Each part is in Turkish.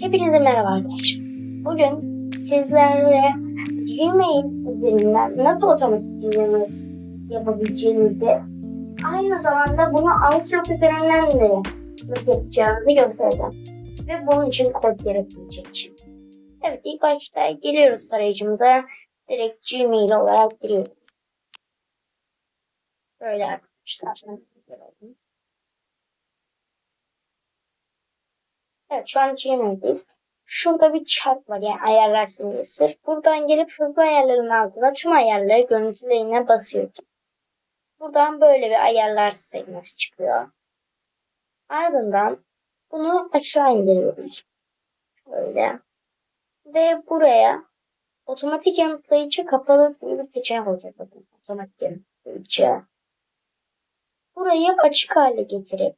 Hepinize merhaba arkadaşlar. Bugün sizlerle Gmail üzerinden nasıl otomatik dinlemek yapabileceğinizi aynı zamanda bunu Outlook üzerinden de nasıl yapacağınızı göstereceğim. Ve bunun için kod gerektirecek. Evet ilk başta geliyoruz tarayıcımıza. Direkt Gmail olarak giriyoruz. Böyle arkadaşlar. Evet şu an Gmail'deyiz. Şurada bir çarp var yani ayarlar simgesi. Buradan gelip hızlı ayarların altına tüm ayarları görüntülerine basıyoruz. Buradan böyle bir ayarlar sekmesi çıkıyor. Ardından bunu aşağı indiriyoruz. Böyle. Ve buraya otomatik yanıtlayıcı kapalı diye bir seçenek olacak. Bakın otomatik yanıtlayıcı. Burayı açık hale getirip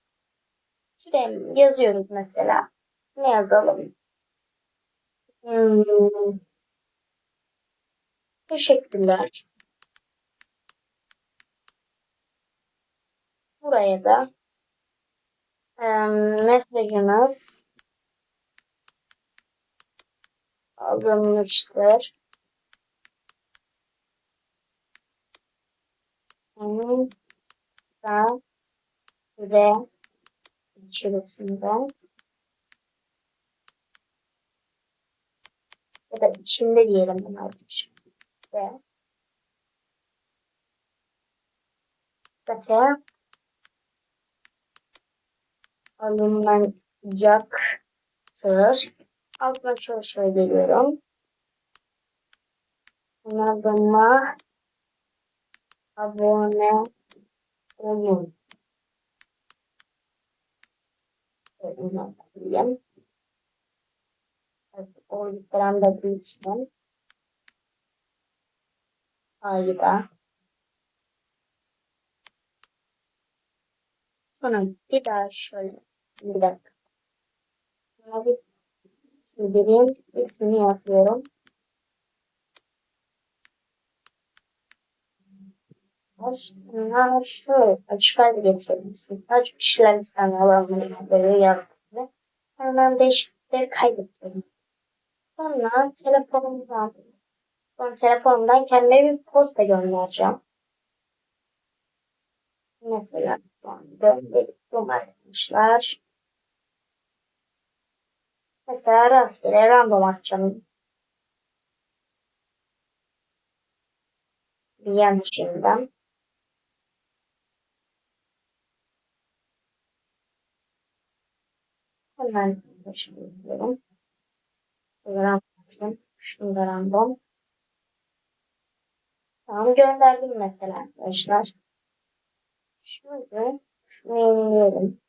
şuraya yazıyoruz mesela. Ne yazalım? Hmm. Teşekkürler. Buraya da em, mesajınız alınmıştır. Hmm. Da ve içerisinde da içinde diyelim bunu arkadaşlar. Ve dikkate alınacaktır. Altına şöyle şöyle geliyorum. Kanalıma abone olun. Şöyle o yüzden de bir için ayda sonra bir daha şöyle bir dakika. Sonra bir bildireyim ismini yazıyorum. Aslında şöyle açık hale getirebilirsin. Sadece kişiler listene alanları böyle yazdık. Hemen değişiklikleri kaydettim. Sonra telefonumdan sonra telefonumdan kendime bir posta göndereceğim. Mesela gönderiyorum arkadaşlar. Mesela rastgele random atacağım. Bir yanlışımdan. Hemen başlıyorum. Random. Şunu da random. Tamam gönderdim mesela arkadaşlar. Şimdi şunu yenileyelim.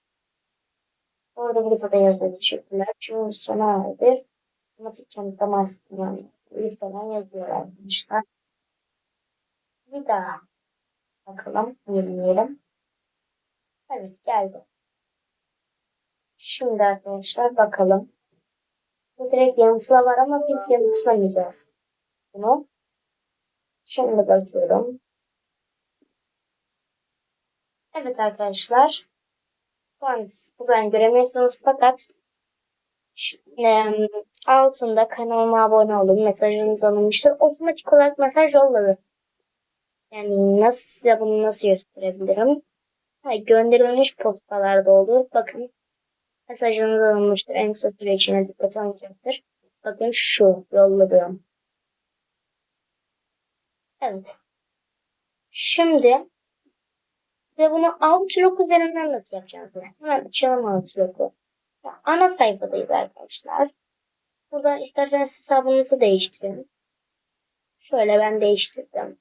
Orada bir da yazıyor. Teşekkürler. Şimdi sona erdir. Otomatik yanıtlama sistemi bir falan yazıyor arkadaşlar. Bir daha bakalım. Yenileyelim. Evet geldi. Şimdi arkadaşlar bakalım. Direkt yanıtla var ama biz yanıtlamayacağız. Bunu. Şimdi bakıyorum. Evet arkadaşlar. Buradan göremiyorsunuz fakat altında kanalıma abone olun. Mesajınız alınmıştır. Otomatik olarak mesaj yolladı. Yani nasıl size bunu nasıl gösterebilirim? Ha, gönderilmiş postalarda olur. Bakın mesajınız alınmıştır. En kısa süre içinde dikkat alacaktır. Bakın şu yolladığım. Evet. Şimdi size bunu Outlook üzerinden nasıl yapacağız? Hemen açalım Outlook'u. Ana sayfadayız arkadaşlar. Buradan isterseniz hesabınızı değiştirin. Şöyle ben değiştirdim.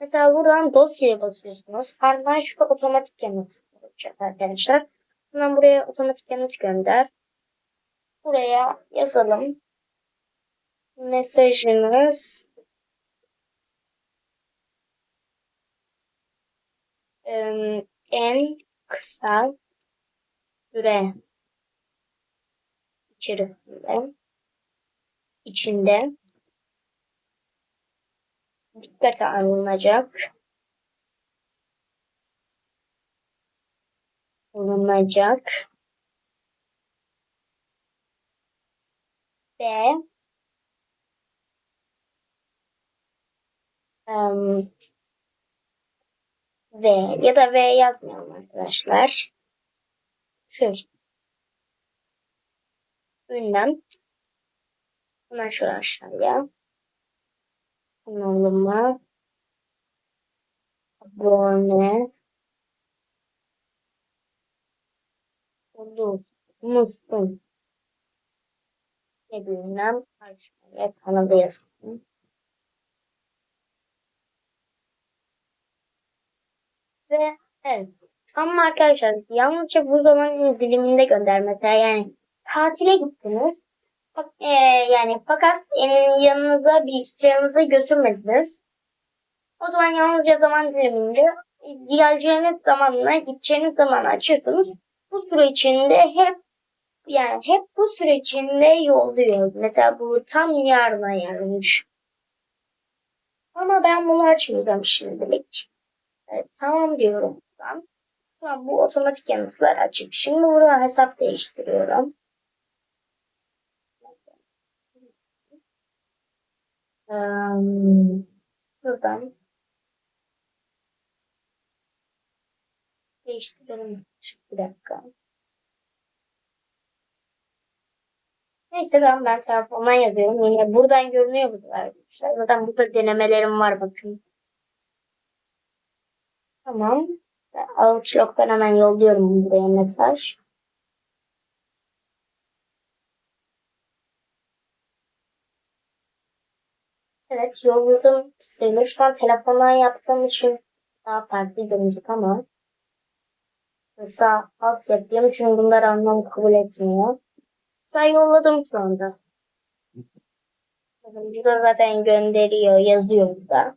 Mesela buradan dosyaya basıyorsunuz. Ardından şu otomatik yanıt olacak arkadaşlar. Hemen buraya otomatik yanıt gönder. Buraya yazalım. Mesajınız en kısa süre içerisinde içinde dikkate alınacak alınacak B em, V ya da V yazmayalım arkadaşlar. Tır. Ünlem. Hemen şöyle aşağıya. Kanalıma abone olur musun? Ne bilmem aşağıya kanalı yazın. Ve evet. Ama arkadaşlar yalnızca bu zaman diliminde gönder mesela yani tatile gittiniz. Bak, e, yani fakat yanınıza bilgisayarınızı götürmediniz. O zaman yalnızca zaman diliminde geleceğiniz zamanla gideceğiniz zamanı açıyorsunuz. Bu süre içinde hep yani hep bu süre içinde yolluyor. Mesela bu tam yarın ayarlamış. Ama ben bunu açmayacağım şimdilik. Evet, tamam diyorum buradan. Şu an bu otomatik yanıtlar açık. Şimdi buradan hesap değiştiriyorum. Um, buradan değiştirelim. Bir dakika. Neyse tamam ben telefondan yazıyorum. Yine buradan görünüyor bu arkadaşlar. Zaten burada denemelerim var bakın. Tamam. Outlook'tan hemen yolluyorum buraya mesaj. Evet yolladım sayılır. Şu an telefondan yaptığım için daha farklı görünecek ama mesela alt yapayım çünkü bunlar anlam kabul etmiyor. Sen yolladım şu anda. Bakın burada zaten gönderiyor, yazıyor burada.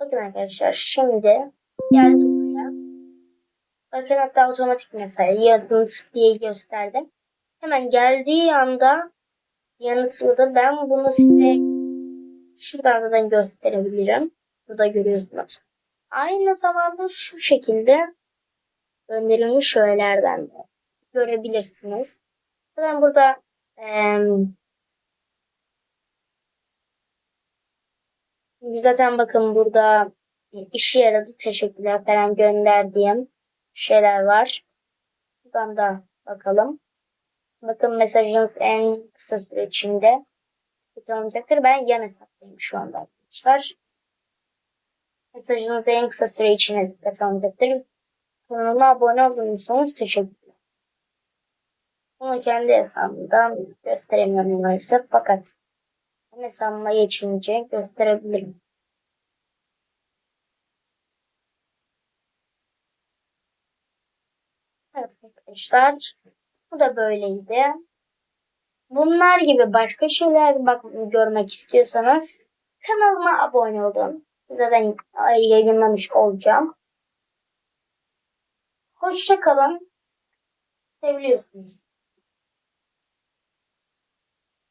Bakın arkadaşlar şimdi geldim buraya. Bakın hatta otomatik mesaj yanıt diye gösterdi. Hemen geldiği anda yanıtladı. Ben bunu size şuradan zaten gösterebilirim. Burada görüyorsunuz. Aynı zamanda şu şekilde gönderilmiş öğelerden de görebilirsiniz. Zaten burada em, Zaten bakın burada işe yaradı teşekkürler falan gönderdiğim şeyler var. Buradan da bakalım. Bakın mesajınız en kısa süre içinde alınacaktır. Ben yan hesaptayım şu anda arkadaşlar. Mesajınız en kısa süre içinde dikkat. Kanalıma abone olursanız teşekkürler. Bunu kendi hesabımdan gösteremiyorum maalesef fakat hesabıma geçince gösterebilirim. Evet arkadaşlar. Bu da böyleydi. Bunlar gibi başka şeyler bak görmek istiyorsanız kanalıma abone olun. Zaten yayınlamış olacağım. Hoşça kalın. Seviliyorsunuz.